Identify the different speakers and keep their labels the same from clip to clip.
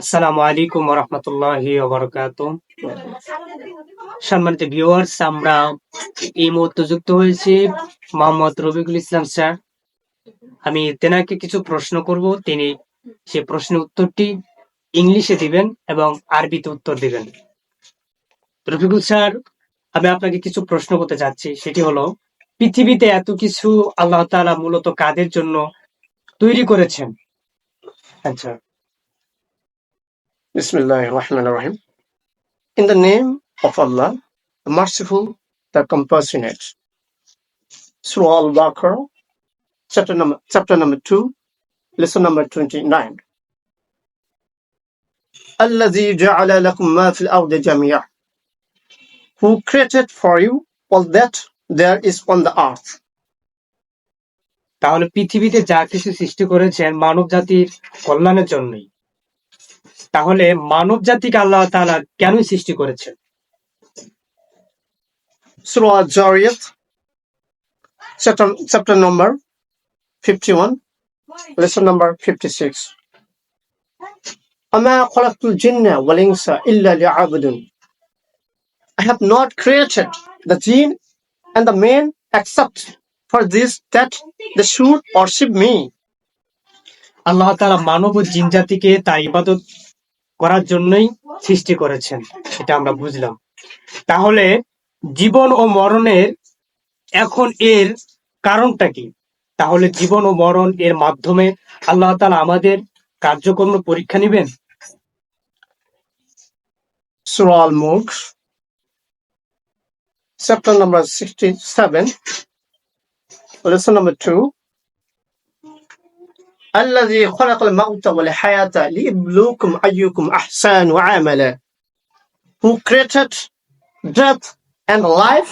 Speaker 1: আসসালামু আলাইকুম রহমতুল্লাহি সম্মানিত ভিউয়ার্স আমরা এই মুহূর্তে যুক্ত হয়েছি মোহাম্মদ রবিকুল ইসলাম স্যার। আমি তেনাকে কিছু প্রশ্ন করব, তিনি সে প্রশ্নের উত্তরটি ইংলিশে দিবেন এবং আরবিতে উত্তর দিবেন। রফিকুল স্যার, আমি আপনাকে কিছু প্রশ্ন করতে যাচ্ছি সেটি হলো, পৃথিবীতে এত কিছু আল্লাহ তাআলা মূলত কাদের জন্য তৈরি করেছেন? আচ্ছা
Speaker 2: Bismillah ar-Rahman ar-Rahim. In the name of Allah, the merciful, the compassionate. Surah Al-Baqarah, chapter number, chapter number 2, lesson number 29. الذي جعل لكم ما في الأرض جميعا Who created for you all that there is on the earth.
Speaker 1: তাহলে পৃথিবীতে যা কিছু সৃষ্টি করেছেন মানব জাতির কল্যাণের জন্যই তাহলে মানব জাতিকে আল্লাহ তালা কেন সৃষ্টি করেছেন?
Speaker 2: I have not created the and the except for this that me.
Speaker 1: আল্লাহ মানব ও জিন জাতিকে তাই ইবাদত করার জন্যই সৃষ্টি করেছেন এটা আমরা বুঝলাম। তাহলে জীবন ও মরণের এখন এর কারণটা কি? তাহলে জীবন ও মরণ এর মাধ্যমে আল্লাহ তাআলা আমাদের কার্যক্রম পরীক্ষা নেবেন?
Speaker 2: Surah Al-Mulk, chapter number 67, lesson number আল্লাযী খলাকাল মাউতা বলে হায়াতা লিয়াবলুকুম আইয়ুকুম আহসানু আমালা who created death and life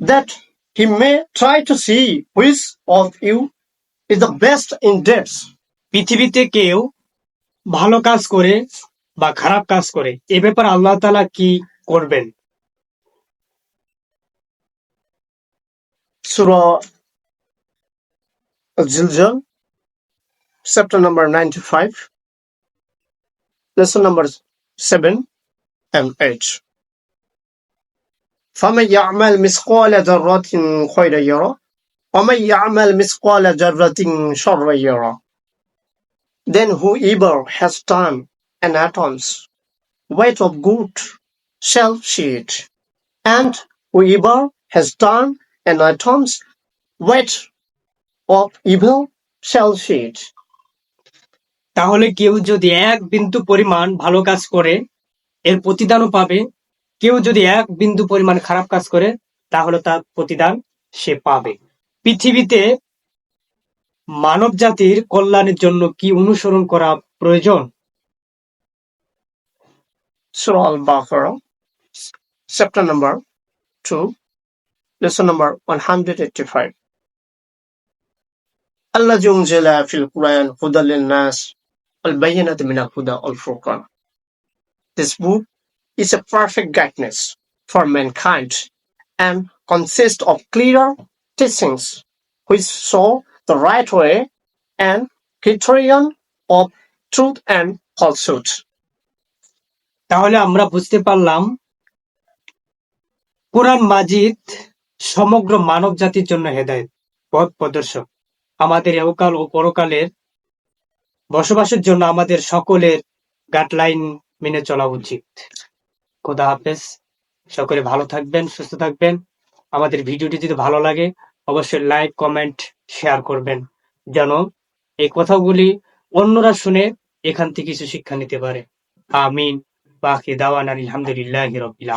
Speaker 2: that he may try to see which of you is the best in deeds
Speaker 1: পৃথিবীতে কেউ ভালো কাজ করে বা খারাপ কাজ করে এ ব্যাপার আল্লাহ তালা কি করবেন?
Speaker 2: সুর জিলজল chapter number 95, lesson number 7 and 8. فَمَنْ يَعْمَلْ مِثْقَالَ ذَرَّةٍ خَيْرًا يَرَهُ وَمَنْ يَعْمَلْ مِثْقَالَ ذَرَّةٍ شَرًّا يَرَهُ Then whoever has done an atom's weight of good shall see it, and whoever has done an atom's weight of evil shall see it.
Speaker 1: তাহলে কেউ যদি এক বিন্দু পরিমাণ ভালো কাজ করে, এর প্রতিদানও পাবে। কেউ যদি এক বিন্দু পরিমাণ খারাপ কাজ করে, তাহলে তার প্রতিদান সে পাবে। পৃথিবীতে মানব জাতির কল্যাণের জন্য কি অনুসরণ করা প্রয়োজন?
Speaker 2: টু ওয়ান হান্ড্রেড ফাইভ আল্লাহ জুং জেলা ফিল কুরায়ন হুদাল নাস Al-Bayyinat min al-Huda al-Furqan. This book is a perfect guidance for mankind and consists of clear teachings which show the right way and criterion of truth and falsehood.
Speaker 1: তাহলে আমরা বুঝতে পারলাম কোরআন মাজিদ সমগ্র মানব জাতির জন্য হেদায়ত পথ প্রদর্শক আমাদের একাল ও পরকালের বসবাসের জন্য আমাদের সকলের গাইডলাইন মেনে চলা উচিত। খোদা হাফেজ। সকলে ভালো থাকবেন, সুস্থ থাকবেন। আমাদের ভিডিওটি যদি ভালো লাগে, অবশ্যই লাইক কমেন্ট শেয়ার করবেন। যেন এই কথাগুলি অন্যরা শুনে এখান থেকে কিছু শিক্ষা নিতে পারে। আমিন। বাকি দাওয়ান আলহামদুলিল্লাহ রবিল